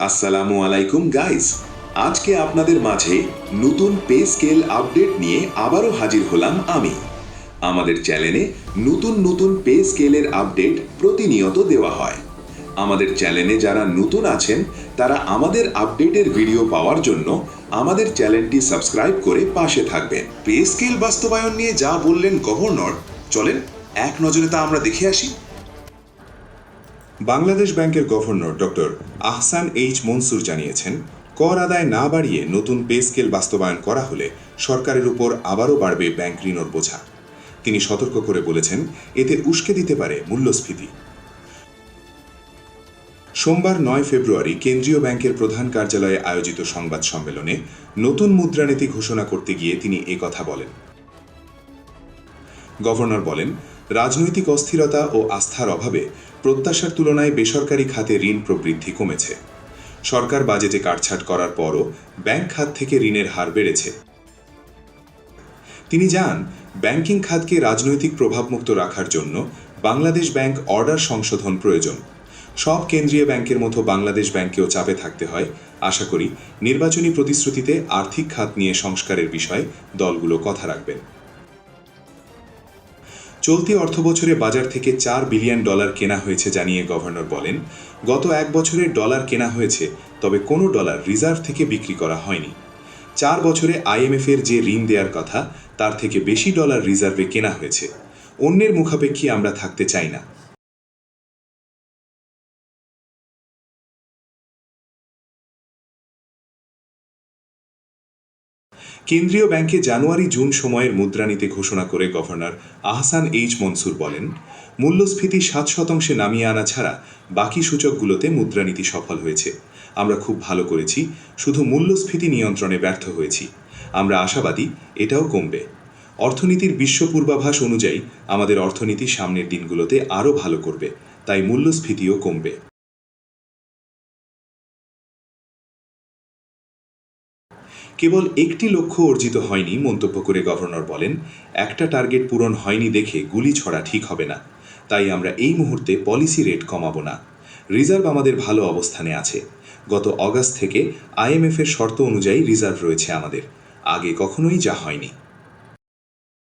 আসসালামু আলাইকুম গাইস আজকে আপনাদের মাঝে নতুন পে স্কেল আপডেট নিয়ে আবারও হাজির হলাম আমি। আমাদের চ্যানেলে নতুন নতুন পে স্কেলের আপডেট প্রতিনিয়ত দেওয়া হয়। আমাদের চ্যানেলে যারা নতুন আছেন, তারা আমাদের আপডেটের ভিডিও পাওয়ার জন্য আমাদের চ্যানেলটি সাবস্ক্রাইব করে পাশে থাকবেন। পে স্কেল বাস্তবায়ন নিয়ে যা বললেন গভর্নর, চলেন এক নজরে তা আমরা দেখে আসি। বাংলাদেশ ব্যাংকের governor doctor Ahsan H Mansur জানিয়েছেন, কর আদায় না বাড়িয়ে নতুন পে স্কেল বাস্তবায়ন করা হলে সরকারের উপর আবারও বাড়বে ব্যাংক ঋণর বোঝা। তিনি সতর্ক করে বলেছেন, এতে উস্কে দিতে পারে মূল্যস্ফীতি। সোমবার নয় ফেব্রুয়ারি কেন্দ্রীয় ব্যাংকের প্রধান কার্যালয়ে আয়োজিত সংবাদ সম্মেলনে নতুন মুদ্রানীতি ঘোষণা করতে গিয়ে তিনি কথা বলেন। গভর্নর বলেন রাজনৈতিক অস্থিরতা ও আস্থার অভাবে প্রত্যাশার তুলনায় বেসরকারি খাতে ঋণ প্রবৃদ্ধি কমেছে। সরকার বাজেটে কাটছাট করার পরও ব্যাংক খাত থেকে ঋণের হার বেড়েছে। তিনি যান ব্যাংকিং খাতকে রাজনৈতিক প্রভাবমুক্ত রাখার জন্য বাংলাদেশ ব্যাংক অর্ডার সংশোধন প্রয়োজন। সব কেন্দ্রীয় ব্যাংকের মতো বাংলাদেশ ব্যাংকেও চাপে থাকতে হয়। আশা করি নির্বাচনী প্রতিশ্রুতিতে আর্থিক খাত নিয়ে সংস্কারের বিষয়ে দলগুলো কথা রাখবেন। চলতি অর্থবছরে বাজার থেকে চার বিলিয়ন ডলার কেনা হয়েছে জানিয়ে গভর্নর বলেন, গত এক বছরে ডলার কেনা হয়েছে, তবে কোনো ডলার রিজার্ভ থেকে বিক্রি করা হয়নি। চার বছরে আইএমএফের যে ঋণ দেওয়ার কথা, তার থেকে বেশি ডলার রিজার্ভে কেনা হয়েছে। অন্যের মুখাপেক্ষী আমরা থাকতে চাই না। কেন্দ্রীয় ব্যাংকে জানুয়ারি জুন সময়ের মুদ্রানীতি ঘোষণা করে গভর্নর আহসান এইচ মনসুর বলেন, মূল্যস্ফীতি সাত শতাংশে নামিয়ে আনা ছাড়া বাকি সূচকগুলোতে মুদ্রানীতি সফল হয়েছে। আমরা খুব ভালো করেছি, শুধু মূল্যস্ফীতি নিয়ন্ত্রণে ব্যর্থ হয়েছি। আমরা আশাবাদী, এটাও কমবে। অর্থনীতির বিশ্ব পূর্বাভাস অনুযায়ী আমাদের অর্থনীতি সামনের দিনগুলোতে আরও ভালো করবে, তাই মূল্যস্ফীতিও কমবে। কেবল একটি লক্ষ্য অর্জিত হয়নি, মন্তব্য করে গভর্নর বলেন, একটা টার্গেট পূরণ হয়নি দেখে গুলি ছড়া ঠিক হবে না। তাই আমরা এই মুহূর্তে পলিসি রেট কমাবো না। রিজার্ভ আমাদের ভালো অবস্থানে আছে। গত অগাস্ট থেকে আইএমএফের শর্ত অনুযায়ী রিজার্ভ রয়েছে আমাদের। আগে কখনোই যা হয়নি।